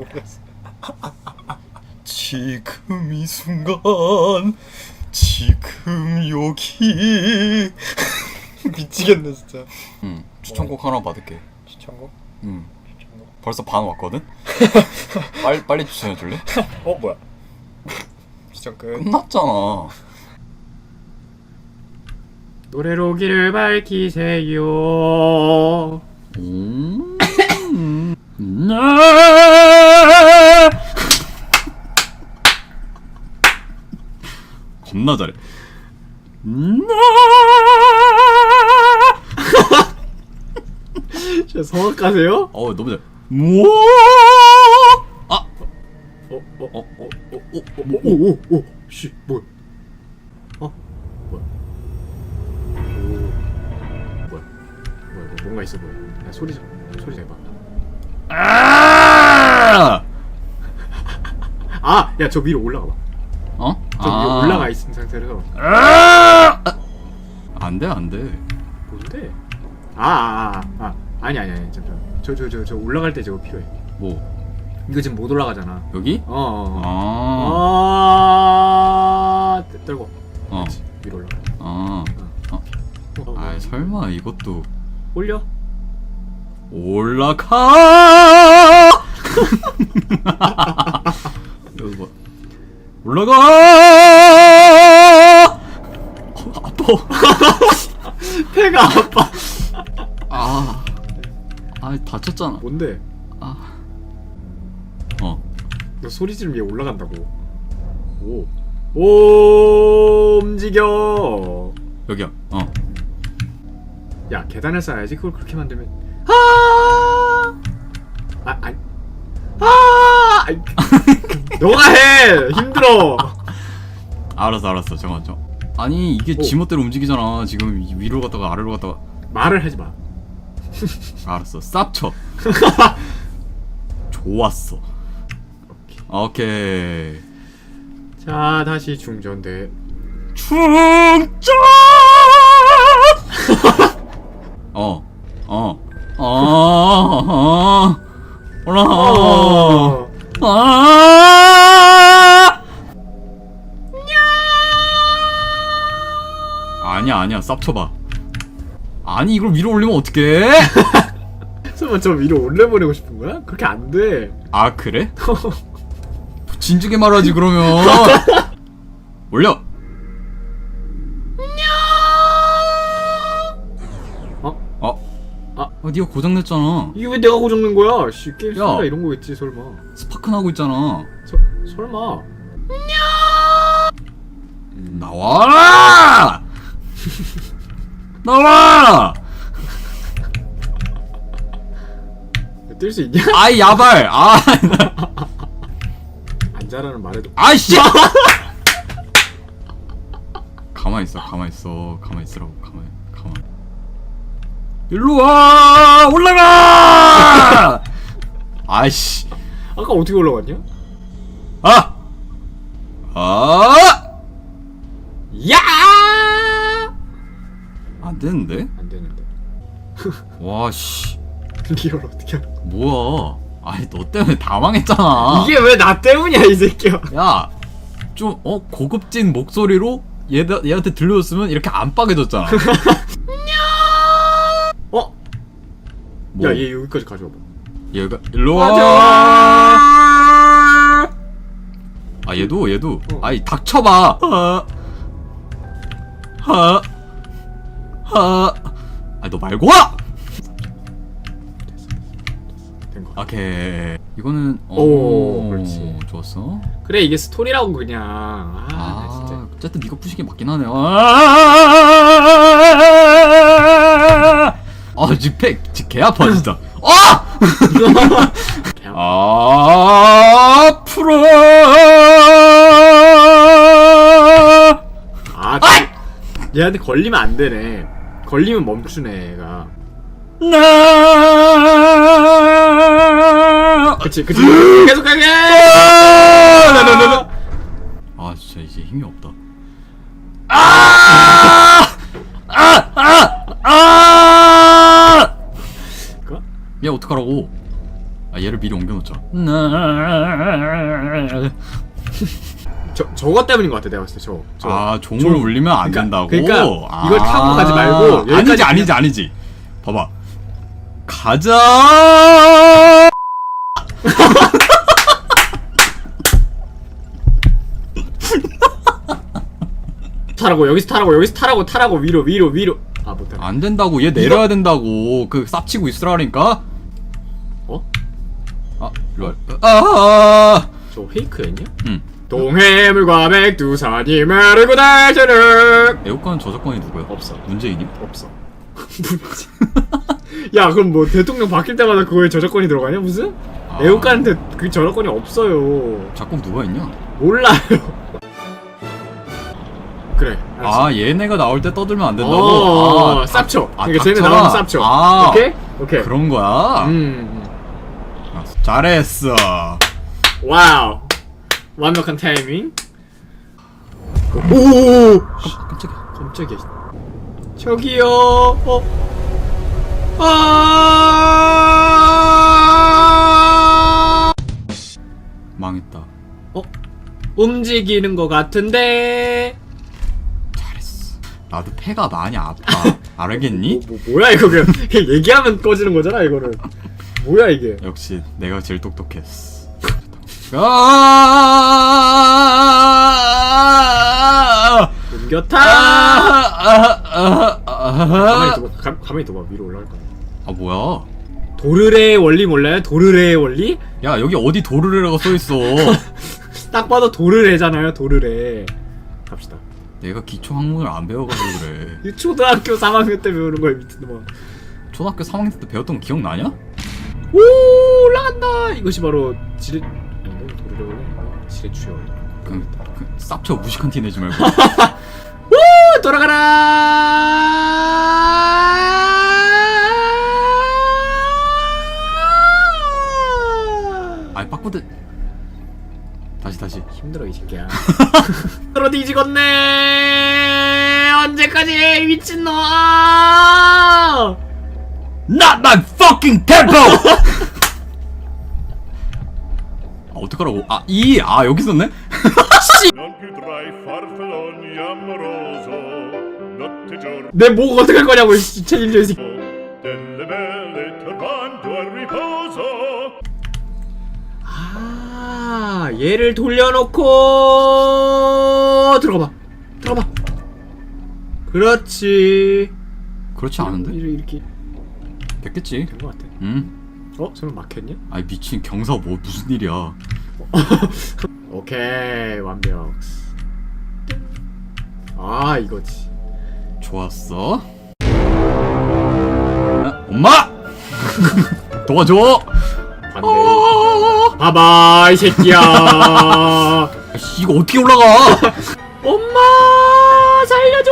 모르겠어. 지금 이 순간 지금 여기 미치겠네 진짜. 응 추천곡 하나 받을게 추천곡? 응 추천곡? 벌써 반 왔거든? 빨리 빨리 추천해 줄래? 어 뭐야? 추천 끝. 끝났잖아 노래로 길을 밝히세요. 음. 나 겁나 잘해. 나 진짜 성악 가세요? 어 너무 잘해. 우와! 아, 어, 어, 어, 어, 오, 오, 오, 오, 씨, 뭐야? 어, 뭐야? 오, 뭐야? 뭐야? 이거 뭔가 있어 보여. 야, 소리 좀, 소리 내봐. 아! 아, 야, 저 위로 올라가 봐. 어? 저 위로 올라가 있는 상태에서 아! 안 돼, 안 돼. 뭔데? 아, 아, 아, 아, 아니, 아니, 아니, 잠깐. 저, 저, 저, 저 올라갈 때 저거 필요해. 뭐 이거 지금 못 올라가잖아. 여기? 어, 어, 어. 아, 아, 떨고. 어, 그렇지. 위로 올라가. 아, 어. 어, 아, 설마 이것도 올려. 올라가. 여기 뭐 올라가. 어, 아파. 배가 아파. 아, 아 다쳤잖아. 뭔데? 아, 어, 너 소리 지르면 얘 올라간다고. 오. 오, 움직여. 여기야. 어, 야, 계단을 쌓아야지. 그걸 그렇게 만들면. 아! 아, 아니. 아! 아이. 너가 해! 힘들어! 알았어, 알았어. 잠깐만, 좀. 아니 이게 오. 지멋대로 움직이잖아. 지금 위로 갔다가 아래로 갔다가. 말을 하지 마. 알았어. 쌉쳐. 좋았어. 오케이. 자, 다시 충전돼. 충전! 어, 어, 어, 어, 올라, 어, 아! 아니야, 아니야, 쌉쳐봐. 아니, 이걸 위로 올리면 어떡해? 설마 저 위로 올려보내고 싶은 거야? 그렇게 안 돼. 아, 그래? 진즉에 말하지, 그러면. 올려! 아. 아, 니가 고장냈잖아. 이게 왜 내가 고장낸 거야? 씨, 게임 야. 이런 거겠지, 설마. 스파크 나고 있잖아. 서, 설마. 나와라! 나와! 뛸수 있냐? 아이 야발! 아, 안 자라는 말에도. 아이씨! 가만 있어, 가만 있어, 가만 있으라고, 가만. 일로 와, 올라가! 아이씨, 아까 어떻게 올라갔냐? 아, 아, 야! 안 되는데? 안 되는데. 와, 씨, 리얼 어떻게 하는 거야? 뭐야? 아니 너 때문에 다 망했잖아. 이게 왜 나 때문이야, 이 새끼야. 야, 좀, 어, 고급진 목소리로 얘, 얘한테 들려줬으면 이렇게 안 빠개졌잖아. 어? 뭐, 야, 얘 여기까지 가져와봐. 얘가, 일로 맞아. 와! 아, 얘도, 얘도. 어. 아이, 닥쳐봐! 하, 하, 하. 아, 너 말고 와! 된 거. 오케이. 이거는, 오, 그렇지. 좋았어. 그래, 이게 스토리라고 그냥. 아, 나 아, 진짜. 어쨌든 네가 부시게 맞긴 하네. 아, 아, 지금 팩, 지금 개 아파 진짜. 아, 아, 프로. 아, 저- 얘한테 걸리면 안 되네. 걸리면 멈추네, 얘가. 나. 그치, 그치. 계속 가게! 아, 진짜 이제 힘이 없다. 아, 아, 아, 아. 그거? 얘 어떡하라고? 아 얘를 미리 옮겨놓자 저 저거 때문인 것 같아 내가 봤을 때 저. 저. 아 종을 종. 울리면 안 그러니까- 된다고? 그러니까 아. 이걸 타고 가지 말고 여기까지 아니지 그냥- 아니지 아니지 봐봐 가자 타라고 여기서 타라고 여기서 타라고 타라고 위로 위로 위로. 아 못해. 안 된다고 얘 내려야 된다고 그 쌉치고 있으라니까 어? 아 일로 와 아, 저 페이크였냐? 응 동해물과 백두산이 마르고 달처럼 애호권 저작권이 누구야? 없어 문재인이? 없어. 야 그럼 뭐 대통령 바뀔 때마다 그거에 저작권이 들어가냐 무슨? 아. 애국가한테 그 저작권이 없어요. 작곡 누가 있냐? 몰라요. 그래. 알았어. 아 얘네가 나올 때 떠들면 안 된다고? 어, 아, 쌉쳐. 아, 그러니까 쟤네 닥쳐라. 나오면 쌉쳐. 아, 오케이? 오케이. 그런 거야? 음. 알았어. 잘했어 와우. 완벽한 타이밍. 오! 깜- 깜짝이야 깜짝이야. 저기요. 어. 아! 망했다 어? 움직이는 것 같은데. 잘했어 나도 폐가 많이 아파 알겠니? 뭐, 뭐, 뭐야 이거 그냥, 그냥 얘기하면 꺼지는 거잖아 이거는. 뭐야 이게? 역시 내가 제일 똑똑했어 아! 옮겨타. 아! 가만히. 가, 가만히 둬봐. 위로 올라갈 거야. 아 뭐야? 도르래의 원리 몰라요? 도르래의 원리? 야 여기 어디 도르래라고 써 있어? 딱 봐도 도르래잖아요. 도르래. 갑시다. 내가 기초 학문을 안 배워가지고 그래. 이 초등학교 3학년 때 배우는 거야 미친놈아. 초등학교 3학년 때 배웠던 거 기억나냐? 오 올라간다. 이것이 바로 지뢰? 도르래? 지뢰 추여. 그, 그 쌉쳐 무식한 티 내지 말고. 오 돌아가라. 아이 빠꾸드. 다시 다시. 힘들어 이 새끼야. 들어 뒤지겠네. 언제까지 미친놈아. Not my fucking tempo. 아 어떡하라고? 아 이 아 여기 있었네? Non più tra i farfalloni amoroso, notte e giorno 내 목 어떡할 거냐고 이 책임져 이 새끼. delle belle turbando al riposo. 아 얘를 돌려놓고 들어가봐 들어가봐 그렇지 그렇지 않은데? 이렇게, 이렇게 됐겠지. 된 것 같아 응. 어? 설마 막혔냐? 아이 미친 경사 뭐 무슨 일이야? 오케이 완벽 아 이거지 좋았어. 아, 엄마! 도와줘! 반대 봐봐 이 새끼야 아, 씨, 이거 어떻게 올라가? 엄마 살려줘